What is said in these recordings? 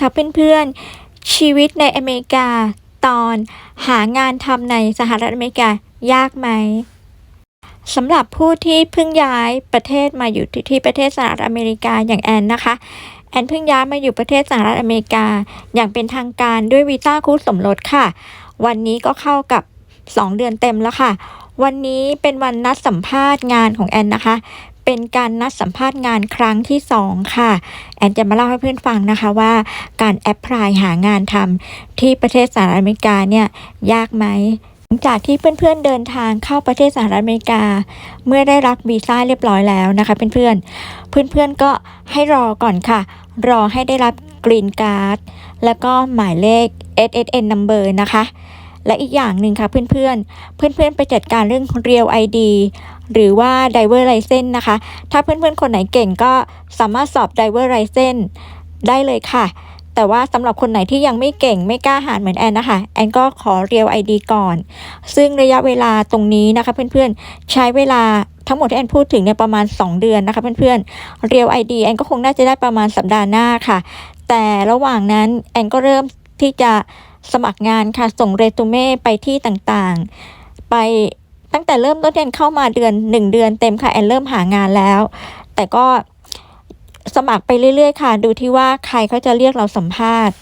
ค่ะเพื่อนๆ ชีวิตในอเมริกาตอนหางานทำในสหรัฐอเมริกายากไหมสำหรับผู้ที่เพิ่งย้ายประเทศมาอยู่ที่ที่ประเทศสหรัฐอเมริกาอย่างแอนนะคะ แอนเพิ่งย้ายมาอยู่ประเทศสหรัฐอเมริกา อย่างเป็นทางการด้วยวีซ่าคู่สมรสค่ะ วันนี้ก็เข้ากับ 2 เดือนเต็มแล้วค่ะ วันนี้เป็นวันนัดสัมภาษณ์งานของแอนนะคะ เป็นการนัดสัมภาษณ์งานครั้งที่ 2 ค่ะ แอนจะมาเล่าให้เพื่อนฟังนะคะว่า การแอพพลายหางานทำที่ประเทศสหรัฐอเมริกาเนี่ยยากไหมหลังจากที่เพื่อนๆเดินทางเข้าประเทศสหรัฐอเมริกา เมื่อได้รับวีซ่าเรียบร้อยแล้วนะคะ เพื่อนๆ เพื่อนๆก็ให้รอก่อนค่ะ รอให้ได้รับกรีนการ์ดแล้วก็หมายเลข SSN number นะคะ และอีกอย่างหนึ่งค่ะเพื่อนๆ เพื่อนๆ ไปจัดการเรื่อง Real ID หรือว่า Driver License นะคะ ถ้าเพื่อนๆ คนไหนเก่งก็สามารถสอบ Driver License ได้เลยค่ะ แต่ว่าสำหรับคนไหนที่ยังไม่เก่งไม่กล้าหาญเหมือนแอนนะคะ แอนก็ขอ Real ID ก่อน ซึ่งระยะเวลาตรงนี้นะคะเพื่อนๆ ใช้เวลาทั้งหมดที่แอนพูดถึงเนี่ยประมาณ 2 เดือนนะคะเพื่อนๆ Real ID แอนก็คงน่าจะได้ประมาณสัปดาห์หน้าค่ะ แต่ระหว่างนั้นแอนก็เริ่มที่จะสมัครงานค่ะ ส่งเรซูเม่ไปที่ต่างๆ ไป ตั้งแต่เริ่มต้นแอนเข้ามาเดือน 1 เดือนเต็มค่ะแอนเริ่มหางานแล้ว แต่ก็สมัครไปเรื่อย ๆ ค่ะ ดูที่ว่าใครเขาจะเรียกเราสัมภาษณ์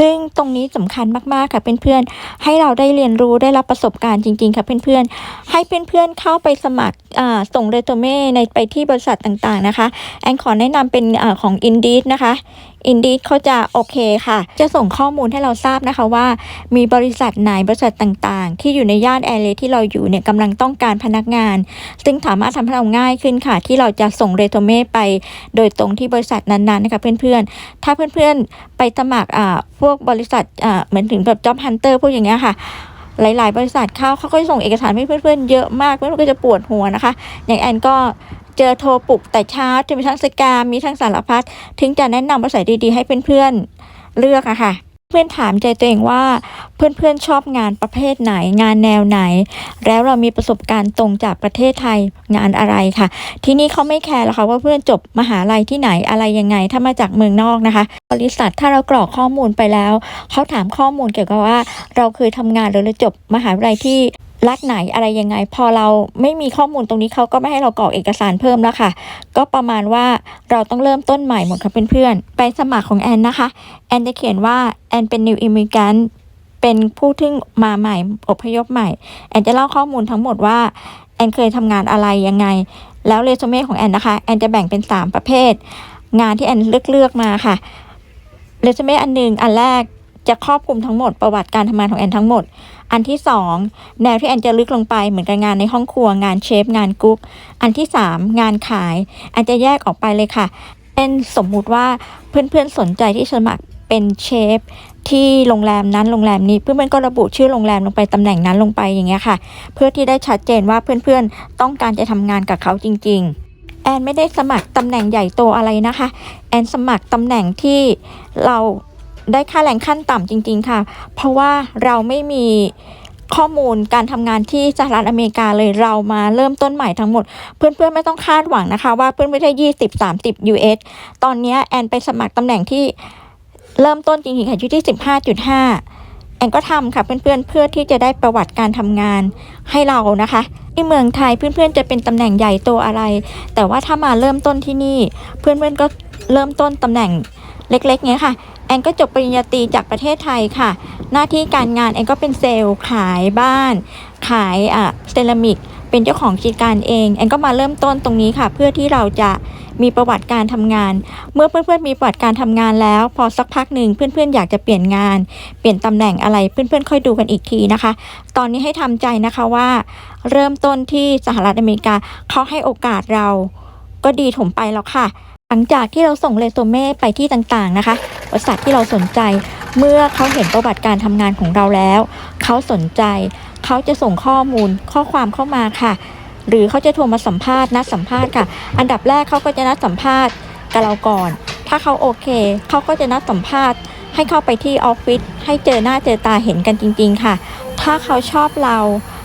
ซึ่งตรงนี้สำคัญมากๆค่ะเพื่อนๆให้เราได้เรียนรู้ได้รับประสบการณ์จริง ๆ ค่ะเพื่อนๆให้เพื่อนๆเข้าไปสมัครส่งเรซูเม่ในไปที่บริษัทต่างๆนะคะ แอนขอแนะนำเป็นอของ Indeed นะคะ Indeed เขาจะโอเคค่ะ จะส่งข้อมูลให้เราทราบนะคะว่า มีบริษัทไหนบริษัทต่างๆ ที่อยู่ในย่านแอเรียที่เราอยู่เนี่ยกำลังต้องการพนักงาน ซึ่งสามารถทำให้เราง่ายขึ้นค่ะ ที่เราจะส่งเรซูเม่ไป โดยตรงที่บริษัทนั้นๆนะคะเพื่อนๆ ถ้าเพื่อนๆไปสมัครอ่าพวกบริษัทอ่าเหมือนถึงแบบ job hunter พวกอย่างเงี้ยค่ะหลาย ๆ บริษัทเข้าเขาก็จะส่งเอกสารให้เพื่อน ๆ เยอะมากเพื่อนๆก็จะปวดหัวนะคะ อย่างแอนก็ เจอโทรปลุกแต่เช้าจะมีทั้งสกามีทั้งสารพัดถึงจะแนะนำบริษัทดีๆ ให้เพื่อนๆเลือกอะค่ะ เพื่อนถามใจตัวเองว่าเพื่อนๆชอบงานประเภทไหนงานแนวไหน แล้วเรามีประสบการณ์ตรงจากประเทศไทยงานอะไรค่ะ ที่นี่เขาไม่แคร์หรอกค่ะว่าเพื่อนจบมหาลัยที่ไหนอะไรยังไง ถ้ามาจากเมืองนอกนะคะ บริษัทถ้าเรากรอกข้อมูลไปแล้วเขาถามข้อมูลเกี่ยวกับว่า เราเคยทำงานหรือเราจบมหาวิทยาลัยที่ รัฐไหนอะไรยังไง พอเราไม่มีข้อมูลตรงนี้เขาก็ไม่ให้เรากรอกเอกสารเพิ่มแล้วค่ะ ก็ประมาณว่าเราต้องเริ่มต้นใหม่หมดค่ะเพื่อนๆ ไปสมัครของแอนนะคะ แอนจะเขียนว่าแอนเป็น new immigrant เป็นผู้ที่มาใหม่อพยพใหม่ แอนจะเล่าข้อมูลทั้งหมดว่า แอนเคยทำงานอะไรยังไง แล้วเรซูเม่ของแอนนะคะ แอนจะแบ่งเป็น 3 ประเภท งานที่แอนเลือกเลือกมาค่ะ เรซูเม่อันหนึ่งอันแรกจะครอบคลุมทั้งหมดประวัติการทำงานของแอนทั้งหมด อันที่สองแนวที่แอนจะลึกลงไปเหมือนกับงานในห้องครัวงานเชฟงานกุ๊ก อันที่สามงานขายแอนจะแยกออกไปเลยค่ะเป็นสมมุติว่าเพื่อนๆสนใจที่สมัครเป็นเชฟที่โรงแรมนั้นโรงแรมนี้เพื่อนๆก็ระบุชื่อโรงแรมลงไปตำแหน่งนั้นลงไปอย่างเงี้ยค่ะ เพื่อที่ได้ชัดเจนว่าเพื่อนๆต้องการจะทำงานกับเขาจริง ๆ แอนไม่ได้สมัครตำแหน่งใหญ่โตอะไรนะคะ แอนสมัครตำแหน่งที่เรา ได้ค่าแรงขั้นต่ำจริง ๆ ค่ะ เพราะว่าเราไม่มีข้อมูลการทำงานที่สหรัฐอเมริกาเลยเรามาเริ่มต้นใหม่ทั้งหมด เพื่อนๆไม่ต้องคาดหวังนะคะ ว่าเพื่อนไม่ได้ยี่สิบสามสิบ US ตอนนี้แอนไปสมัครตำแหน่งที่เริ่มต้นจริงๆค่ะอยู่ที่สิบห้าจุดห้าแอนก็ทำค่ะเพื่อนๆเพื่อที่จะได้ประวัติการทำงานให้เรานะคะ ที่เมืองไทยเพื่อนๆจะเป็นตำแหน่งใหญ่โตอะไร แต่ว่าถ้ามาเริ่มต้นที่นี่ เพื่อนๆก็เริ่มต้นตำแหน่ง เล็กๆเงี้ยค่ะ แอนก็จบปริญญาตรีจากประเทศไทยค่ะ หน้าที่การงานแอนก็เป็นเซลล์ขายบ้าน ขายอะเซรามิก เป็นเจ้าของกิจการเอง แอนก็มาเริ่มต้นตรงนี้ค่ะ เพื่อที่เราจะมีประวัติการทำงาน เมื่อเพื่อนๆมีประวัติการทำงานแล้ว พอสักพักหนึ่งเพื่อนๆอยากจะเปลี่ยนงาน เปลี่ยนตำแหน่งอะไรเพื่อนๆ ค่อยดูกันอีกทีนะคะ ตอนนี้ให้ทำใจนะคะว่า เริ่มต้นที่สหรัฐอเมริกาเขาให้โอกาสเราก็ดีถมไปแล้วค่ะ ลังจากที่เราส่งเรซูเม่ไปที่ต่างๆนะคะ บริษัทที่เราสนใจ เมื่อเขาเห็นประวัติการทำงานของเราแล้ว เขาสนใจ เขาจะส่งข้อมูลข้อความเข้ามาค่ะ หรือเขาจะโทรมาสัมภาษณ์นัดสัมภาษณ์ค่ะ อันดับแรกเขาก็จะนัดสัมภาษณ์กับเราก่อน ถ้าเขาโอเค เขาก็จะนัดสัมภาษณ์ ให้เข้าไปที่ออฟฟิศ ให้เจอหน้าเจอตาเห็นกันจริง ๆ ค่ะ ถ้าเขาชอบเรา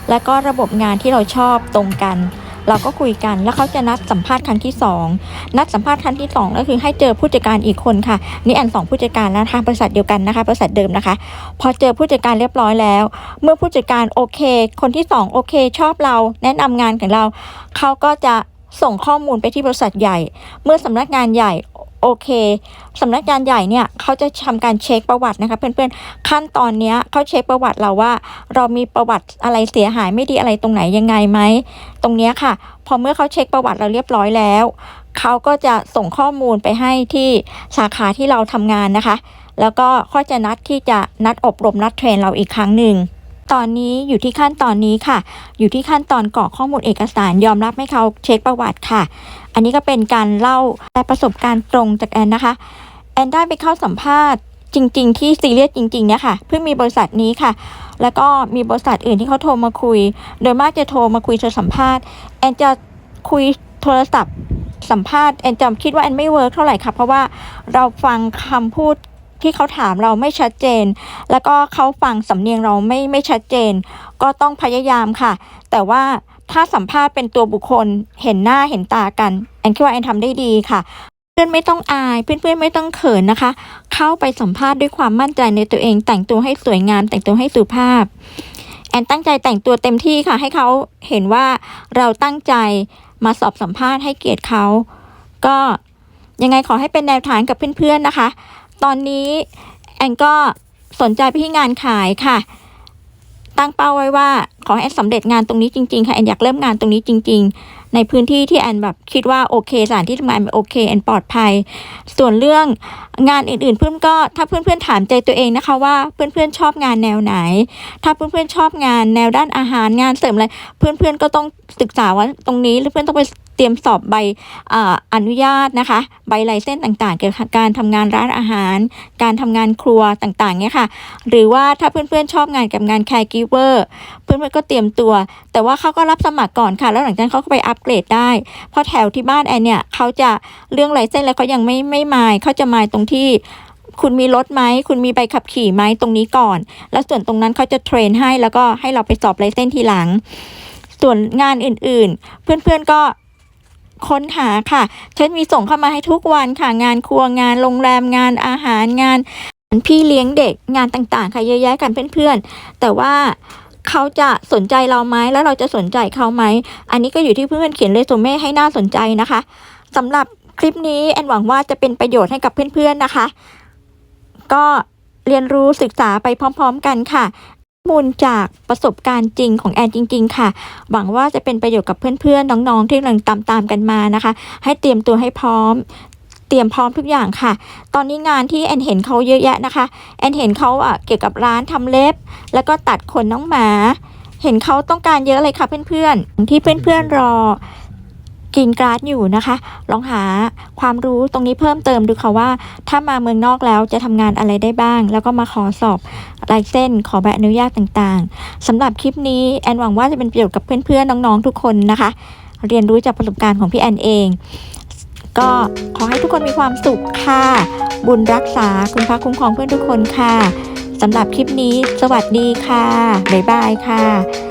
และก็ระบบงานที่เราชอบตรงกัน เราก็คุยกันแล้วเขาจะนัดสัมภาษณ์ครั้งที่ 2 นัดสัมภาษณ์ครั้งที่2ก็คือให้เจอผู้จัดการอีกคนค่ะ นี่แอนสองผู้จัดการแล้วทางบริษัทเดียวกันนะคะบริษัทเดิมนะคะ พอเจอผู้จัดการเรียบร้อยแล้ว เมื่อผู้จัดการโอเค คนที่ 2 โอเค ชอบเรา แนะนำงานของเราเขาก็จะส่งข้อมูลไปที่บริษัทใหญ่ เมื่อสำนักงานใหญ่ โอเคสำนักงานใหญ่เนี่ยเขาจะทำการเช็คประวัตินะคะเพื่อนๆขั้นตอนเนี้ยเขาเช็คประวัติเราว่า เรามีประวัติอะไรเสียหายไม่ดีอะไรตรงไหนยังไงไหมตรงเนี้ยค่ะ พอเมื่อเขาเช็คประวัติเราเรียบร้อยแล้วเขาก็จะส่งข้อมูลไปให้ที่สาขาที่เราทำงานนะคะ แล้วก็ค่อยจะนัดที่จะนัดอบรมนัดเทรนเราอีกครั้งหนึ่ง ตอนนี้อยู่ที่ขั้นตอนนี้ค่ะ อยู่ที่ขั้นตอนกรอกข้อมูลเอกสารยอมรับให้เขาเช็คประวัติค่ะ อันนี้ก็เป็นการเล่าแต่ประสบการณ์ตรงจากแอนนะคะ แอนได้ไปเข้าสัมภาษณ์จริง ๆ ที่ซีเรียสจริงๆเนี่ยค่ะ เพิ่งมีบริษัทนี้ค่ะ แล้วก็มีบริษัทอื่นที่เขาโทรมาคุย โดยมากจะโทรมาคุยโทรสัมภาษณ์ แอนจะคุยโทรศัพท์สัมภาษณ์แอนจำคิดว่าแอนไม่เวิร์กเท่าไหร่ค่ะ เพราะว่าเราฟังคำพูด ที่เขาถามเราไม่ชัดเจน แล้วก็เขาฟังสำเนียงเราไม่ไม่ชัดเจน ก็ต้องพยายามค่ะ แต่ว่าถ้าสัมภาษณ์เป็นตัวบุคคลเห็นหน้าเห็นตากันแอนคิดว่าแอนทำได้ดีค่ะเพื่อนไม่ต้องอาย เพื่อนๆไม่ต้องเขินนะคะ เข้าไปสัมภาษณ์ด้วยความมั่นใจในตัวเอง แต่งตัวให้สวยงาม แต่งตัวให้สุภาพ แอนตั้งใจแต่งตัวเต็มที่ค่ะ ให้เขาเห็นว่าเราตั้งใจมาสอบสัมภาษณ์ให้เกียรติเขา ก็ยังไงขอให้เป็นแนวทางกับเพื่อนๆนะคะ ตอนนี้แอนก็สนใจไปที่งานขายค่ะ ตั้งเป้าไว้ว่าขอให้แอนสำเร็จงานตรงนี้จริงๆค่ะแอนอยากเริ่มงานตรงนี้จริง ๆ ในพื้นที่ที่แอนแบบคิดว่าโอเคสถานที่ทำงานมันโอเคแอนปลอดภัย ส่วนเรื่องงานอื่นๆ เพื่อนก็ถ้าเพื่อนๆถามใจตัวเองนะคะว่าเพื่อนๆชอบงานแนวไหน ถ้าเพื่อนๆชอบงานแนวด้านอาหารงานเสริมอะไรเพื่อนๆก็ต้องศึกษาว่าตรงนี้หรือเพื่อนต้องไป เตรียมสอบใบออนุญาตนะคะ ใบไลเส้นต่างๆ เกี่ยวกับการทำงานร้านอาหาร การทำงานครัวต่างๆเนี่ยค่ะ หรือว่าถ้าเพื่อนๆชอบงานกับงานแคร์กิเวอร์เพื่อนๆก็เตรียมตัว แต่ว่าเขาก็รับสมัครก่อนค่ะ แล้วหลังจากนั้นเขาก็ไปอัปเกรดได้ เพราะแถวที่บ้านแอนเนี่ยเขาจะเรื่องไลเส้นแล้วเขายังไม่ไม่มายเขาจะมายตรงที่คุณมีรถไหม คุณมีใบขับขี่ไหมตรงนี้ก่อน แล้วส่วนตรงนั้นเขาจะเทรนให้แล้วก็ให้เราไปสอบไลเส้นทีหลัง ส่วนงานอื่นๆ เพื่อนๆก็ ค้นหาค่ะฉันมีส่งเข้ามาให้ทุกวันค่ะ งานครัวงานโรงแรมงานอาหารงานพี่เลี้ยงเด็กงานต่างๆ ค่ะเยอะแยะกันเพื่อนๆ แต่ว่าเขาจะสนใจเราไหมแล้วเราจะสนใจเขาไหม อันนี้ก็อยู่ที่เพื่อนๆเขียนเรซูเม่ให้น่าสนใจนะคะสำหรับคลิปนี้แอนหวังว่าจะเป็นประโยชน์ให้กับเพื่อนๆนะคะ ก็เรียนรู้ศึกษาไปพร้อม ๆ กันค่ะ มูลจากประสบการณ์จริงของแอนจริง ๆ ค่ะ หวังว่าจะเป็นประโยชน์กับเพื่อนๆ น้องๆ ที่กำลังตามๆกันมานะคะ ให้เตรียมตัวให้พร้อมเตรียมพร้อมทุกอย่างค่ะ ตอนนี้งานที่แอนเห็นเขาเยอะแยะนะคะ แอนเห็นเขาอะเกี่ยวกับร้านทำเล็บ แล้วก็ตัดขนน้องหมา เห็นเขาต้องการเยอะเลยค่ะเพื่อนๆ ที่เพื่อนๆรอ กินกราดอยู่นะคะ ลองหาความรู้ตรงนี้เพิ่มเติมดูค่ะว่า ถ้ามาเมืองนอกแล้วจะทำงานอะไรได้บ้าง แล้วก็มาขอสอบลายเส้นขอใบอนุญาตต่างๆสำหรับคลิปนี้แอนหวังว่าจะเป็นประโยชน์กับเพื่อนๆน้องๆทุกคนนะคะ เรียนรู้จากประสบการณ์ของพี่แอนเอง ก็ขอให้ทุกคนมีความสุขค่ะ บุญรักษาคุณพระคุ้มครองเพื่อนทุกคนค่ะสำหรับคลิปนี้ สวัสดีค่ะ บ๊ายบายค่ะ